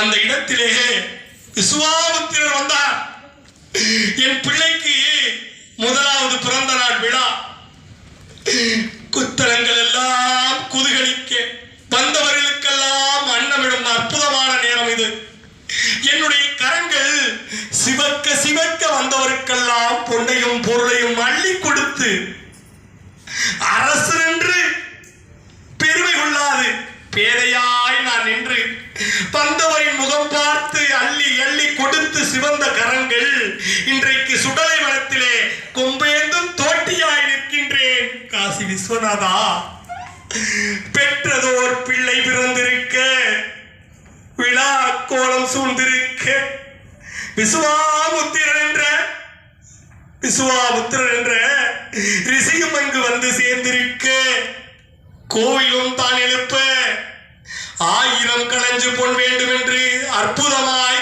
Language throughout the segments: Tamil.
அந்த இடத்திலே விசுவாமித்திரர் வந்தார். என் பிள்ளைக்கு முதலாவது பிறந்த நாள் விழா. குத்தலங்கள் எல்லாம் குதுகலிக்க வந்தவர்களுக்கெல்லாம் அன்னமிடும் அற்புதமான நேரம் இது. என்னுடைய கரங்கள் சிவக்க சிவக்க வந்தவருக்கெல்லாம் பொன்னையும் பொருளையும் அள்ளி கொடுத்து அரசு என்று பெருமை கொள்ளாது. பேதையாய் நான் நின்று பந்த சிவந்த கரங்கள் இன்றைக்கு சுடலை வனத்திலே கொம்பேந்தும் தோட்டியாய் நிற்கின்றேன். காசி விஸ்வநாதா பெற்றதோர் பிள்ளை பிறந்திருக்க விழா கோலம் சூழ்ந்திருக்க விசுவாமுத்திரன் என்ற விசுவாமுத்திரன் என்ற ரிஷியும் அங்கு வந்து சேர்ந்திருக்க கோவிலும் தான் எழுப்ப ஆயிரம் களைஞ்சு பொன் வேண்டும் என்று அற்புதமாய்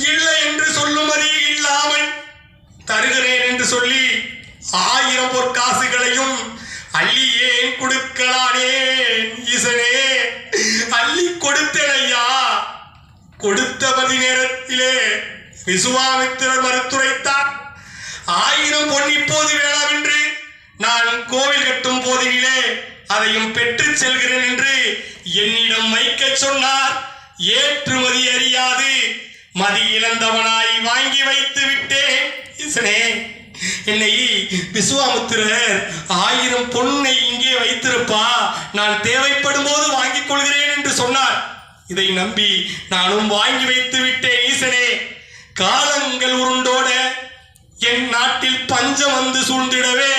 இல்லை என்று சொல்லுமதி இல்லாமல் தருகிறேன் என்று சொல்லி ஆயிரம் பொற்காசுகளையும் அள்ளி ஏன் கொடுக்கலானேன் ஈசனே. அள்ளி கொடுத்தனையா கொடுத்த மதி நேரத்திலே விசுவாமித்திரர் மறுத்துரைத்தார். ஆயிரம் பொன் இப்போது வேளாம் என்று நான் கோவில் கட்டும் போதிலே அதையும் பெற்றுச் செல்கிறேன் என்று என்னிடம் வைக்கச் சொன்னார். ஏற்றுமதி அறியாது. மதி இழந்தவனாய் வாங்கி வைத்து விட்டேன். ஈசனே என்னை விசுவாமுத்திரர் ஆயிரம் பொன்னை இங்கே வைத்திருப்பா. நான் தேவைப்படும் போது வாங்கிக் கொள்கிறேன் என்று சொன்னார். இதை நம்பி நானும் வாங்கி வைத்து விட்டேன் ஈசனே காலங்கள் உருண்டோட என் நாட்டில் பஞ்சம் வந்து சூழ்ந்திடவே.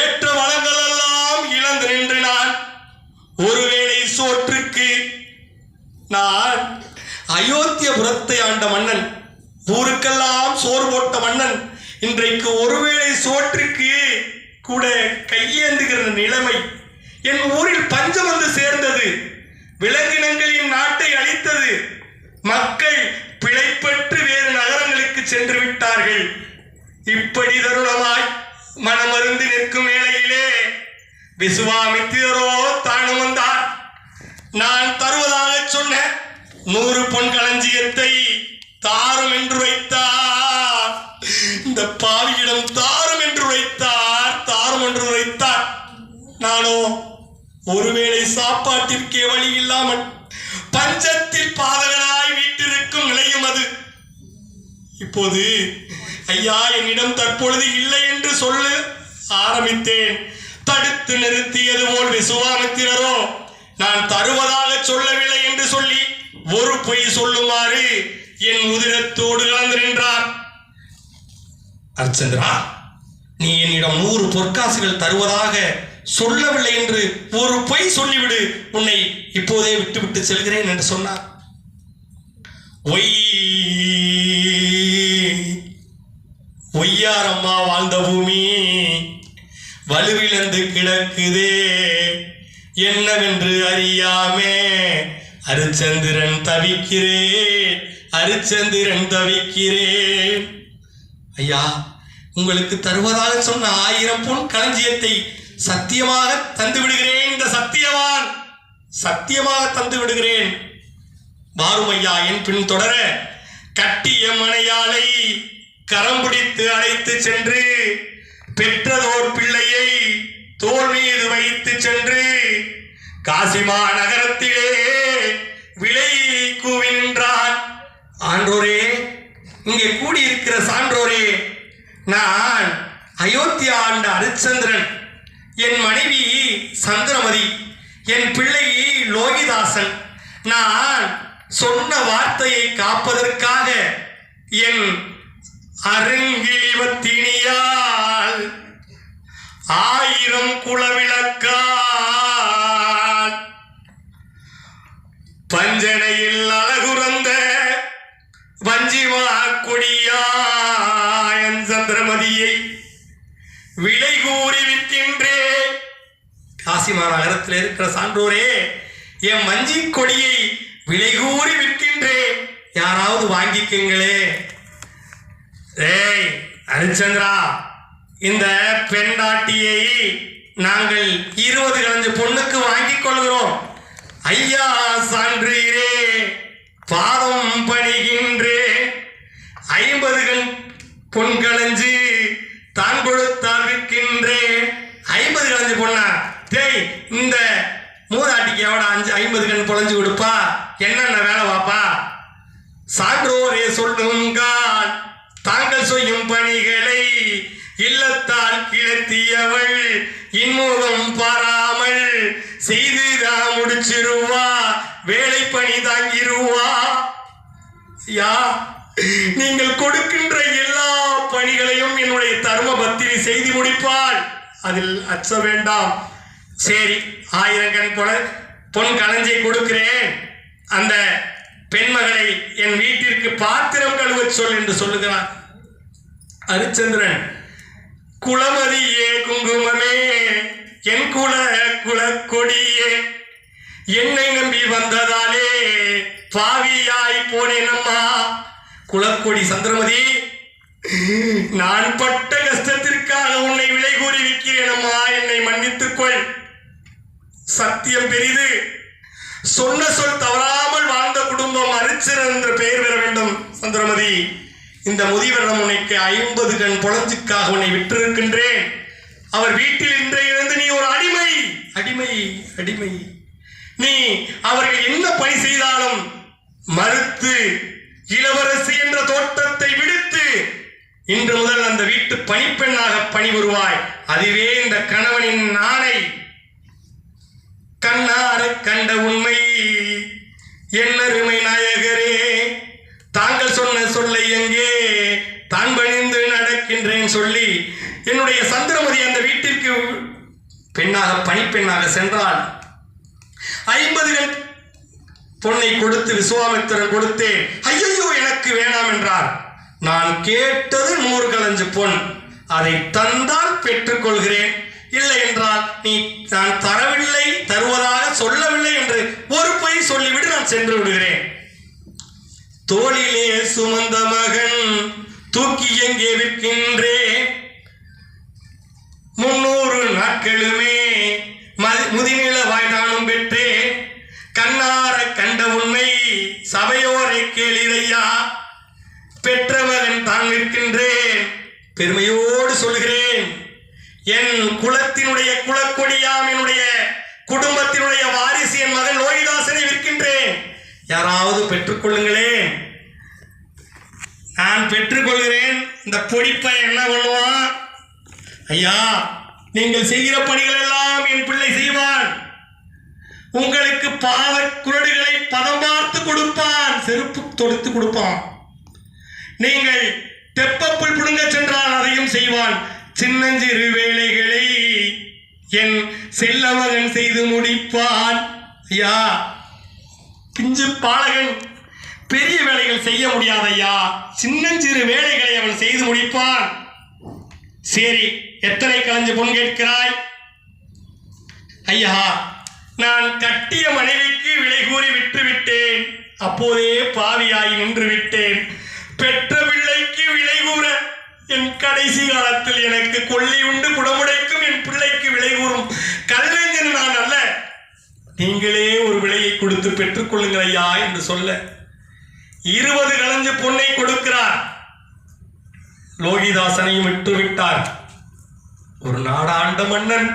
ஏற்ற வளங்கள் எல்லாம் இழந்து நின்று நான் ஒருவேளை சோற்றுக்கு நான் அயோத்தியபுரத்தை ஆண்ட மன்னன் ஊருக்கெல்லாம் சோறு போட்ட மன்னன் இன்றைக்கு ஒருவேளை சோற்றுக்கு கூட கையேந்துகிற நிலைமை. என் ஊரில் பஞ்சம் வந்து சேர்ந்தது. விலங்கினங்களின் நாட்டை அழித்தது. மக்கள் பிழைப்பற்று வேறு நகரங்களுக்கு சென்று விட்டார்கள். இப்படி தருணமாய் மனமருந்து நிற்கும் வேளையிலே விசுவாமித்திரோ தானும் வந்தார். நான் தருவதாக சொன்ன நூறு பொன் களஞ்சியத்தை தாரும் என்று வைத்தார் இந்த பாவியிடம் தாரும் என்று வைத்தார் தாரும் என்று வைத்தார் நானோ ஒருவேளை சாப்பாட்டிற்கே வழி இல்லாமல் பஞ்சத்தில் பாதகனாய் வீட்டிருக்கும் நிலையும் அது. இப்போது ஐயா என்னிடம் தற்பொழுது இல்லை என்று சொல்ல. ஆரம்பித்தேன். தடுத்து நிறுத்தியது போல் விசுவாமித்திரரோ நான் தருவதாக சொல்லவில்லை என்று சொல்லி ஒரு பொய் சொல்லுமாறு என் உதிரத்தோடு கலந்து நின்றார். அர்ச்சந்திரா நீ என்னிடம் நூறு பொற்காசுகள் தருவதாக சொல்லவில்லை என்று ஒரு பொய் சொல்லிவிடு. உன்னை இப்போதே விட்டுவிட்டு செல்கிறேன் என்று சொன்னார். ஒய் ஒய்யாரம்மா வாழ்ந்த பூமி வலுவிழந்து கிடக்குதே என்னவென்று அறியாமே அரிச்சந்திரன் தவிக்கிறேன் அருச்சந்திரன் தவிக்கிறேன் ஐயா உங்களுக்கு தருவதாக சொன்ன ஆயிரம் பொன் களஞ்சியத்தை சத்தியமாக தந்து விடுகிறேன் இந்த சத்தியவான். சத்தியமாக தந்து விடுகிறேன். வாரும் ஐயா என் பின் தொடர கட்டிய மனையாளை கரம் பிடித்து அழைத்து சென்று பெற்றதோர் பிள்ளையை தோல் மீது வைத்து சென்று காசிமா நகரத்திலே விலை கூவி ஆன்றோரே இங்கே கூடியிருக்கிற சான்றோரே நான் அயோத்தியா ஆண்ட அரிச்சந்திரன். என் மனைவி சந்திரமதி என் பிள்ளை லோகிதாசன். நான் சொன்ன வார்த்தையை காப்பதற்காக என் அருங்கிலிவத்தினியால் ஆயிரம் குளவிளக்கா வஞ்சிமா சந்திரமதியை விலை கூறி விற்கின்றே. காசி மாநகரத்தில் இருக்கிற சான்றோரே என் மஞ்சி கொடியை விலை கூறி விற்கின்றே. யாராவது வாங்கிக்கங்களே. ஏய் ஹரிச்சந்திரா இந்த பெண்டாட்டியை நாங்கள் இருபது கலஞ்சு பொண்ணுக்கு வாங்கிக் கொள்கிறோம். ஐயா சான்றீரே பாதம் பணிகின்றே. ஐம்பதுகள் பொன் களஞ்சு தான் கொடுத்தால் விற்கின்றே. ஐம்பது களஞ்சு பொண்ணா? டேய் இந்த மூதாட்டிக்கு எவட அஞ்சு ஐம்பது கண் பொழஞ்சு கொடுப்பா? என்னென்ன வேலை வாப்பா சான்றோரே சொல்லுங்கால் தாங்கள் செய்யும் பணிகளை இல்லத்தால் கிளத்தியவள் இன்முகம் பாராமல் செய்துதான் முடிச்சிருவா வேலை பணி தாங்கிருவா. யா நீங்கள் கொடுக்கின்ற எல்லா பணிகளையும் என்னுடைய தர்ம பத்தினி செய்து முடிப்பாள். அதில் அச்ச வேண்டாம். சரி ஆயிரக்கண் கொலை பொன் கலஞ்சை கொடுக்கிறேன். அந்த பெண்மகளை என் வீட்டிற்கு பாத்திரம் கழுவ சொல் என்று சொல்லுகிறான் ஹரிச்சந்திரன் குளமதியே குங்குமமே என் குல குல கொடியே என்னை நம்பி வந்ததாலே பாவியாய் போனேனம்மா. குலக்கொடி சந்திரமதி நான் பட்ட கஷ்டத்திற்காக உன்னை விலை கூறி விற்கிறேனம்மா என்னை மன்னித்துக்கொள் சத்தியம் பெரிது. சொன்ன சொல் தவறாமல் வாழ்ந்த குடும்பம் அரிச்சரன் என்ற பெயர் பெற வேண்டும் சந்திரமதி. இந்த முதியவரிடம் உனக்கு ஐம்பது கண் புலஞ்சுக்காக உன்னை விட்டிருக்கின்றேன் அவர் வீட்டில் இன்றைய இருந்து நீ ஒரு அடிமை. அடிமை அடிமை. நீ அவர்கள் என்ன பணி செய்தாலும் மறுத்து இளவரசி என்ற தோட்டத்தை விடுத்து இன்று முதல் அந்த வீட்டு பணிப்பெண்ணாக பணிபுரிவாய். அதுவே இந்த கணவனின் நாணை. கண்ணார கண்ட உண்மை என்னருமை நாயகரே தாங்கள் சொன்ன சொல்லை எங்கே தான் பணிந்து நடக்கின்றேன் சொல்லி என்னுடைய சந்திரமதி அந்த வீட்டிற்கு பெண்ணாக பணிப்பெண்ணாக சென்றால் ஐம்பது பொன்னை கொடுத்து விசுவாமித்திரன் கொடுத்தேன் ஐயையோ எனக்கு வேணாம் என்றார். நான் கேட்டது நூறு கலஞ்சு பொன். அதை தந்தால் பெற்றுக்கொள்கிறேன். இல்லை என்றால் நீ நான் தரவில்லை தருவதாக சொல்லவில்லை என்று ஒரு பொய் சொல்லிவிட்டு நான் சென்று விடுகிறேன். தோளிலே சுமந்த மகன் தூக்கி எங்கே விற்கின்றே? முன்னூறு நாட்களுமே முதிநில முதிநிலவாய் நானும் பெற்றேன் கண்ணார் கண்ட உண்மை சபையோரை கேளிரையா பெற்ற மகன் தான் நிற்கின்றேன். பெருமையோடு சொல்கிறேன். என் குலத்தினுடைய குலக்கொடியாம் என்னுடைய குடும்பத்தினுடைய வாரிசு என் மகன் லோகிதாசனை விற்கின்றேன். யாராவது பெற்றுக்கொள்ளுங்களேன். நான் பெற்றுக்கொள்கிறேன். இந்த பொடிப்பை என்ன பண்ணுவான்? ஐயா நீங்கள் செய்கிற பணிகள் எல்லாம் என் பிள்ளை செய்வான். உங்களுக்கு பாவ குரடுகளை பதம் பார்த்து கொடுப்பான் செருப்பு தொடுத்து கொடுப்பான். நீங்கள் தெப்பப்புள் புடுங்க சென்றால் அதையும் செய்வான். சின்னஞ்சிறு வேலைகளை என் செல்லமகன் செய்து முடிப்பான். ஐயா பிஞ்சு பாலகன் பெரிய வேலைகள் செய்ய முடியாது ஐயா சின்னஞ்சிறு வேலைகளை அவன் செய்து முடிப்பான். சரி எத்தனை கலைஞ்சு பொன் கேட்கிறாய்? ஐயா நான் கட்டிய மனைவிக்கு விலை கூறி விட்டு விட்டேன் அப்போதே பாவியாய் நின்று விட்டேன் பெற்ற பிள்ளைக்கு விலை கூற என் கடைசி காலத்தில் எனக்கு கொள்ளி உண்டு குடமுடைக்கும் என் பிள்ளைக்கு விலை கூறும் கல்லஞ்சன் நான் அல்ல. நீங்களே ஒரு விலையை கொடுத்து பெற்றுக்கொள்ளுங்கள் ஐயா என்று சொல்ல இருபது கலஞ்சு பொண்ணை கொடுக்கிறார். லோகிதாசனையும் விட்டு விட்டார் ஒரு நாடாண்ட மன்னன்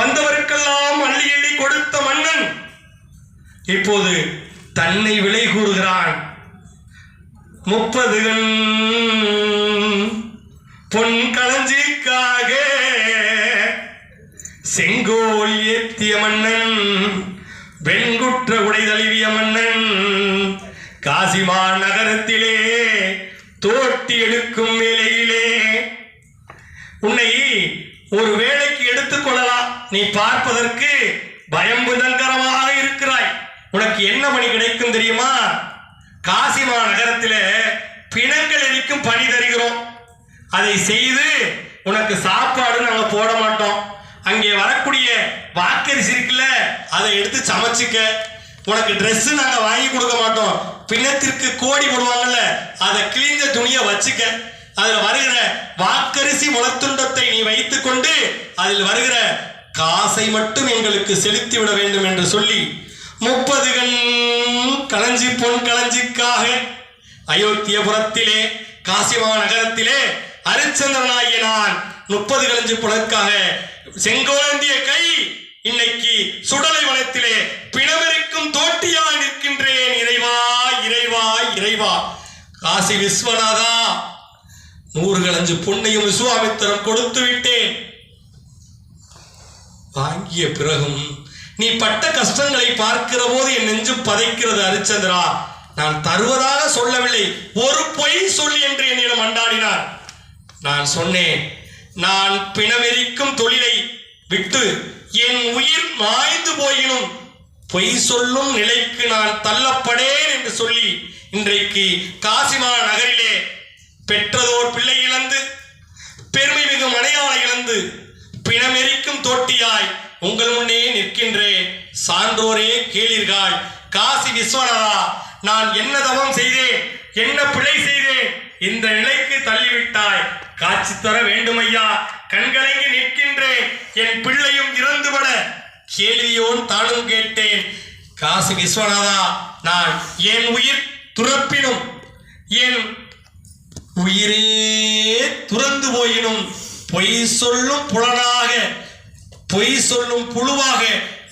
வந்தவருக்கெல்லாம் அள்ளி கொடுத்த மன்னன் இப்போது தன்னை விலை கூறுகிறான். முப்பது பொன் களஞ்சிக்காக செங்கோல் ஏத்திய மன்னன் வெண்குற்ற உடை தழுவிய மன்னன் காசிமா நகரத்திலே தோட்டி எடுக்கும் மேலே உன்னை ஒரு வேலைக்கு எடுத்துக்கொள்ளலாம் பார்ப்பதற்கு பயம் புதல்கரமாக இருக்கிறாய். உனக்கு என்ன பணி கிடைக்கும் தெரியுமா? காசிமா மாநகரத்தில் பிணங்கள் எரிக்கும் பணி தருகிறோம். அதை செய்து உனக்கு சாப்பாடு நாங்கள் போட மாட்டோம். அங்கே வரக்கூடிய வாக்கரிசி இருக்குல்ல அதை எடுத்து சமைச்சுக்க. உனக்கு ட்ரெஸ் நாங்கள் வாங்கி கொடுக்க மாட்டோம். பிணத்திற்கு கோடி போடுவாங்கல்ல அதை கிழிஞ்ச துணியை வச்சுக்க. அதில் வருகிற வாக்கரிசி முளத்துண்டத்தை நீ வைத்துக்கொண்டு அதில் வருகிற காசை மட்டும் எங்களுக்கு செலுத்தி விட வேண்டும் என்று சொல்லி முப்பது களஞ்சி பொன் களஞ்சிக்காக அயோத்தியபுரத்திலே காசிமா நகரத்திலே ஹரிச்சந்திரனாகிய நான் முப்பது களஞ்சி பொருட்காக செங்கோலந்திய கை இன்னைக்கு சுடலை வனத்திலே பிணவருக்கும் தோட்டியாய் நிற்கின்றேன். இறைவா இறைவா இறைவா. காசி விஸ்வநாதா நூறு களஞ்சு பொன்னையும் விசுவாமித்திரம் கொடுத்து விட்டேன் வாங்கிய பிறகும் நீ பட்ட கஷ்டங்களை பார்க்கிற போது என் நெஞ்சு பதைக்கிறது ஹரிச்சந்திரா நான் தருவதாக சொல்லவில்லை. ஒரு பொய் சொல்லி என்று என்னிடம் அண்டாடினார். நான் சொன்னேன் நான் பிணமெரிக்கும் தொழிலை விட்டு என் உயிர் மாய்ந்து போயினும் பொய் சொல்லும் நிலைக்கு நான் தள்ளப்படேன் என்று சொல்லி இன்றைக்கு காசிமா நகரிலே பெற்றதோர் பிள்ளை இழந்து பெருமை மிகு மனையாளை இழந்து இனமெரிக்கும் தோட்டியாய் உங்கள் முன்னே நிற்கின்றேன். சான்றோரே கேளீர்கள் காசி விஸ்வநாதா நான் என்ன தவம் செய்தேன்? என்ன பிழை செய்தேன்? இந்த நிலைக்கு தள்ளிவிட்டாய். காட்சி தர வேண்டும் ஐயா கண்கலங்கி நிற்கின்றேன். என் பிள்ளையும் இறந்துபட. கேள்வியோன் தானும் கேட்டேன். காசி விஸ்வநாதா நான் என் உயிர் துறப்பினும் என் உயிரே துறந்து போயினும் பொய் சொல்லும் புலனாக பொய் சொல்லும் புழுவாக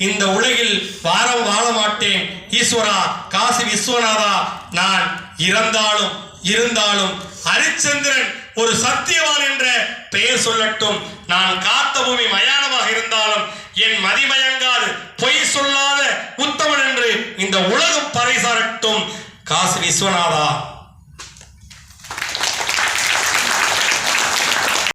இந்த உலகில் வாரம் வாழ மாட்டேன். ஈஸ்வரா காசி விஸ்வநாதா நான் இறந்தாலும் இருந்தாலும் ஹரிச்சந்திரன் ஒரு சத்தியவான் என்ற பெயர் சொல்லட்டும். நான் காத்த பூமி மயானமாக இருந்தாலும் என் மதிமயங்காது பொய் சொல்லாத உத்தமன் என்று இந்த உலகம் பறைசாரட்டும் காசி விஸ்வநாதா.